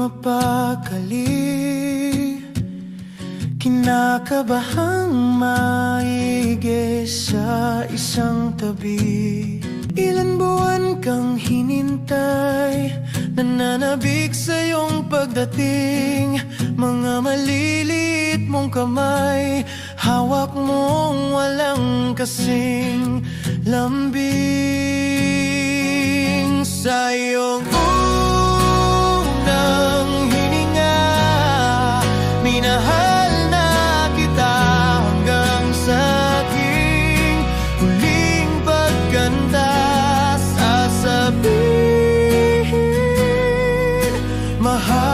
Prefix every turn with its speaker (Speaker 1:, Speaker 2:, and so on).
Speaker 1: mapakali. Kinakabahang maigi sa isang tabi. Ilan buwan kang hinintay Nananabik sa iyong pagdating. Mga maliliit mong kamay Hawak mong walang kasing lambing. Sa iyong My heart.